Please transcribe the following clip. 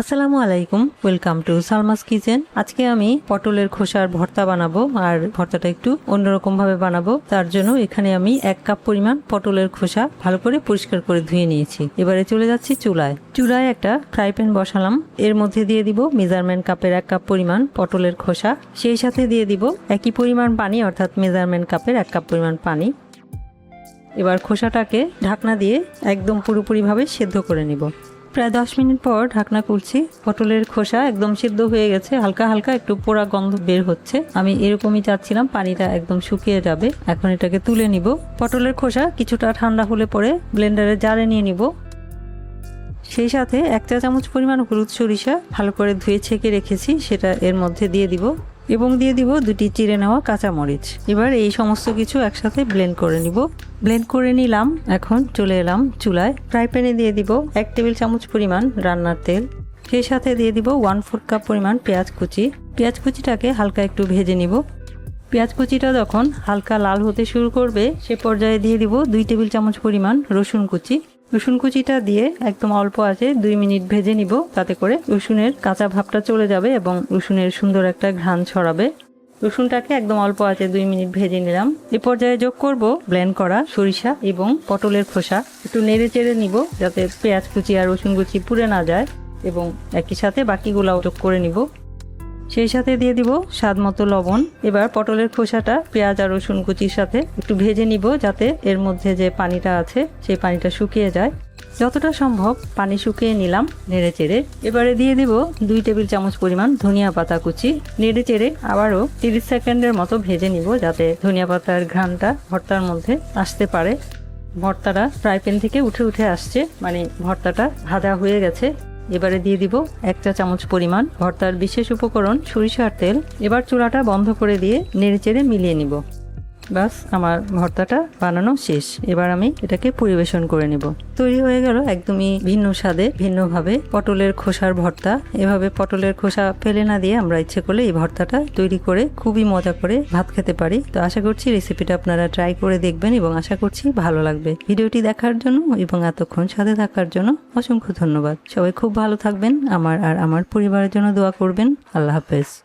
আসসালামু আলাইকুম welcome to Salma's kitchen. আজকে আমি পটলের খোসার ভর্তা বানাবো, আর ভর্তাটা একটু অন্যরকম ভাবে বানাবো। তার জন্য এখানে আমি এক কাপ পরিমাণ পটলের খোসা ভালো করে পরিষ্কার করে ধুয়ে নিয়েছি। এবারে চলে যাচ্ছি চুলায়। চুলায় একটা ফ্রাই প্যান বসালাম। এর মধ্যে দিয়ে দিব মেজারমেন্ট কাপের এক কাপ পরিমাণ পটলের খোসা। সেই সাথে দিয়ে দিব একই পরিমাণ পানি, অর্থাৎ মেজারমেন্ট কাপের এক কাপ পরিমাণ পানি। এবার খোসাটাকে ঢাকনা দিয়ে একদম পুরোপুরিভাবে সেদ্ধ করে নিব। প্রায় দশ মিনিট পর ঢাকনা খুলছি। পটলের খোসা একদম সিদ্ধ হয়ে গেছে। হালকা হালকা একটু পোড়া গন্ধ বের হচ্ছে। আমি এরকমই চাচ্ছিলাম, পানিটা একদম শুকিয়ে যাবে। এখন এটাকে তুলে নিব। পটলের খোসা কিছুটা ঠান্ডা হলে পরে ব্লেন্ডারে জারে নিয়ে নিব। সেই সাথে এক চা চামচ পরিমাণ হলুদ সরিষা ভালো করে ধুয়ে ছেঁকে রেখেছি। সেটা এর মধ্যে দিয়ে দিব। এবং দিয়ে দিব দুটি চিড়ে নেওয়া কাঁচামরিচ। এবার এই সমস্ত কিছু একসাথে ব্লেন্ড করে নিব। ব্লেন্ড করে নিলাম, এখন চলে এলাম চুলায়। ফ্রাই প্যানে দিয়ে দিব এক টেবিল চামচ পরিমাণ রান্নার তেল। সেই সাথে দিয়ে দিব ওয়ান ফোর কাপ পরিমাণ পেঁয়াজ কুচি। পেঁয়াজ কুচিটাকে হালকা একটু ভেজে নিব। পেঁয়াজ কুচিটা যখন হালকা লাল হতে শুরু করবে, সে পর্যায়ে দিয়ে দিব দুই টেবিল চামচ পরিমাণ রসুন কুচি। রসুন কুচিটা দিয়ে একদম অল্প আছে, দুই মিনিট ভেজে নিব, তাতে করে রসুনের কাঁচা ভাবটা চলে যাবে এবং রসুনের সুন্দর একটা ঘ্রাণ ছড়াবে। রসুনটাকে একদম অল্প আছে, দুই মিনিট ভেজে নিলাম। এ পর্যায়ে যোগ করব ব্লেন্ড করা সরিষা এবং পটলের খোসা। একটু নেড়ে চেড়ে নিব, যাতে পেঁয়াজ কুচি আর রসুন কুচি পুড়ে না যায়, এবং একই সাথে বাকিগুলাও যোগ করে নিব। সেই সাথে দিয়ে দিব স্বাদ মতো লবণ। এবার পটলের খোসাটা পেঁয়াজ আর রসুন কুচির সাথে একটু ভেজে নিব যাতে এর মধ্যে যে পানিটা আছে, সেই পানিটা শুকিয়ে যায়। যতটা সম্ভব পানি শুকিয়ে নিলাম নেড়ে চেড়ে। এবারে দিয়ে দিব দুই টেবিল চামচ পরিমাণ ধনিয়া পাতা কুচি। নেড়ে চেড়ে আবারও তিরিশ সেকেন্ডের মতো ভেজে নিব যাতে ধনিয়া পাতার ঘ্রাণটা ভর্তার মধ্যে আসতে পারে। ভর্তাটা ফ্রাই প্যান থেকে উঠে উঠে আসছে মানে ভর্তাটা ভাজা হয়ে গেছে। এবারে দিয়ে দিব এক চা চামচ পরিমাণ ভর্তার বিশেষ উপকরণ, সরিষার তেল। এবার চুলাটা বন্ধ করে দিয়ে নেড়েচেড়ে মিলিয়ে নিব। বাস, আমার ভর্তাটা বানানো শেষ। এবার আমি এটাকে পরিবেশন করে নেব। তৈরি হয়ে গেল একদমই ভিন্ন স্বাদে, ভিন্নভাবে পটলের খোসার ভর্তা। এভাবে পটলের খোসা ফেলে না দিয়ে আমরা ইচ্ছে করলে এই ভর্তাটা তৈরি করে খুবই মজা করে ভাত খেতে পারি। তো আশা করছি রেসিপিটা আপনারা ট্রাই করে দেখবেন এবং আশা করছি ভালো লাগবে। ভিডিওটি দেখার জন্য এবং এতক্ষণ সাথে থাকার জন্য অসংখ্য ধন্যবাদ। সবাই খুব ভালো থাকবেন। আমার আর আমার পরিবারের জন্য দোয়া করবেন। আল্লাহ হাফেজ।